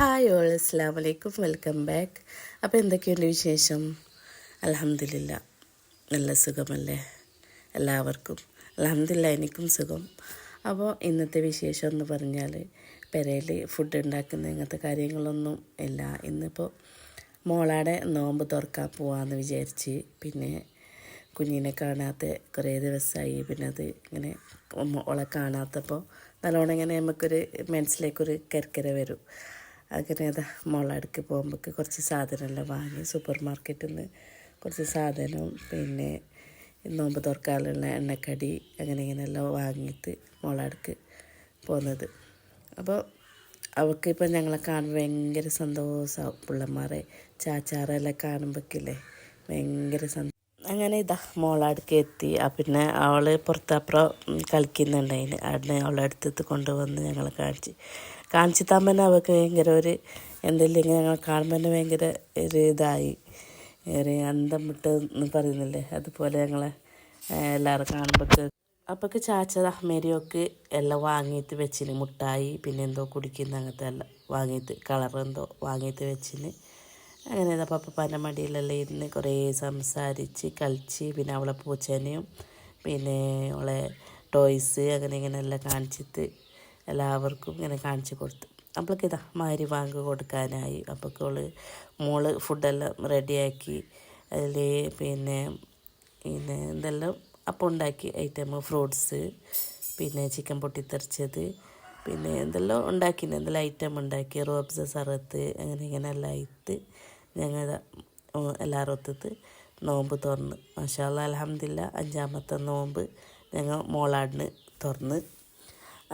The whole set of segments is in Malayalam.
ഹായ് ഓൾ അസ്സാം വലൈക്കും വെൽക്കം ബാക്ക് അപ്പോൾ എന്തൊക്കെയുണ്ട് വിശേഷം? അലഹമില്ല നല്ല സുഖമല്ലേ? എല്ലാവർക്കും. അലഹമില്ല എനിക്കും സുഖം. അപ്പോൾ ഇന്നത്തെ വിശേഷം എന്ന് പറഞ്ഞാൽ പെരയിൽ ഫുഡ് ഉണ്ടാക്കുന്ന ഇങ്ങനത്തെ കാര്യങ്ങളൊന്നും ഇല്ല. ഇന്നിപ്പോൾ മോളാടെ നോമ്പ് തുറക്കാൻ പോവാമെന്ന് വിചാരിച്ച് പിന്നെ കുഞ്ഞിനെ കാണാത്ത കുറേ ദിവസമായി പിന്നെ അത് ഇങ്ങനെ ഓളെ കാണാത്തപ്പോൾ നല്ലോണം ഇങ്ങനെ നമുക്കൊരു മനസ്സിലേക്കൊരു കരക്കര വരും. അങ്ങനെ അതാ മുളടുക്ക് പോകുമ്പോൾ കുറച്ച് സാധനമെല്ലാം വാങ്ങി സൂപ്പർ മാർക്കറ്റിൽ നിന്ന് കുറച്ച് സാധനവും പിന്നെ നോമ്പ് തുറക്കാനുള്ള എണ്ണക്കടി അങ്ങനെ ഇങ്ങനെയെല്ലാം വാങ്ങിയിട്ട് മുളടുക്ക് പോകുന്നത്. അപ്പോൾ അവൾക്ക് ഇപ്പം ഞങ്ങളെ കാണുമ്പോൾ ഭയങ്കര സന്തോഷമാവും പിള്ളമാരെ ചാച്ചാറെല്ലാം കാണുമ്പോഴേക്കില്ലേ ഭയങ്കര സന്തോഷം. അങ്ങനെ ഇതാ മോളടുക്ക് എത്തി. പിന്നെ അവൾ പുറത്തപ്പുറം കളിക്കുന്നുണ്ടായിന് അവിടെ അവളെ അടുത്തത് കൊണ്ടുവന്ന് ഞങ്ങളെ കാണിച്ച് കാണിച്ചു തന്നെ അവൾക്ക് ഭയങ്കര ഒരു എന്തെങ്കിലും ഇങ്ങനെ ഞങ്ങൾ കാണുമ്പോൾ തന്നെ ഭയങ്കര ഒരു ഇതായി. ഒരു അന്തം വിട്ട് എന്ന് പറയുന്നില്ലേ? അതുപോലെ ഞങ്ങളെ എല്ലാവരും കാണുമ്പോൾ അപ്പൊക്ക് ചാച്ച അഹ്മേരിയൊക്കെ എല്ലാം വാങ്ങിയിട്ട് വെച്ചിന്. മുട്ടായി പിന്നെ എന്തോ കുടിക്കുന്ന അങ്ങനത്തെ എല്ലാം വാങ്ങിയിട്ട് കളർ എന്തോ വാങ്ങിയിട്ട് വെച്ചിന്. അങ്ങനെ ഇതാ പപ്പപ്പാന്റെ മടിയിലെല്ലാം ഇരുന്ന് കുറേ സംസാരിച്ച് കളിച്ച് പിന്നെ അവളെ പൂച്ചേനെയും പിന്നെ അവളെ ടോയ്സ് അങ്ങനെ ഇങ്ങനെ എല്ലാം കാണിച്ചിട്ട് എല്ലാവർക്കും ഇങ്ങനെ കാണിച്ചു കൊടുത്തു. അപ്പോഴേക്ക് ഇതാ മാരി വാങ്ങി കൊടുക്കാനായി. അപ്പോഴേക്ക് അവൾ മോൾ ഫുഡെല്ലാം റെഡിയാക്കി അതിൽ പിന്നെ പിന്നെ എന്തെല്ലാം അപ്പം ഉണ്ടാക്കി ഐറ്റം ഫ്രൂട്ട്സ് പിന്നെ ചിക്കൻ പൊട്ടിത്തെറിച്ചത് പിന്നെ എന്തെല്ലാം ഉണ്ടാക്കിന് എന്തെല്ലാം ഐറ്റം ഉണ്ടാക്കി റോബ്സ് സറത്ത് അങ്ങനെ ഇങ്ങനെ എല്ലാം ആയിട്ട് ഞങ്ങൾ എല്ലാവരും ഒത്തത്ത് നോമ്പ് തുറന്ന്. മാഷാല്ല അലഹമില്ല അഞ്ചാമത്തെ നോമ്പ് ഞങ്ങൾ മോളാടിന് തുറന്ന്.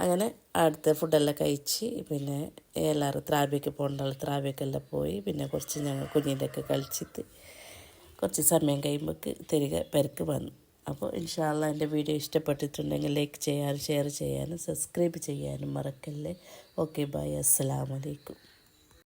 അങ്ങനെ അടുത്ത ഫുഡെല്ലാം കഴിച്ച് പിന്നെ എല്ലാവരും ത്രാബിക്ക് ആൾ ത്രാബിക്കെല്ലാം പോയി. പിന്നെ കുറച്ച് ഞങ്ങൾ കുഞ്ഞിന്റെയൊക്കെ കളിച്ചിട്ട് കുറച്ച് സമയം കഴിയുമ്പോൾ തിരികെ പെരക്ക് വന്നു. അപ്പോൾ ഇൻഷാല്ല എന്റെ വീഡിയോ ഇഷ്ടപ്പെട്ടിട്ടുണ്ടെങ്കിൽ ലൈക്ക് ചെയ്യാനും ഷെയർ ചെയ്യാനും സബ്സ്ക്രൈബ് ചെയ്യാനും മറക്കല്ലേ. Okay bye. അസ്സലാമലൈക്കും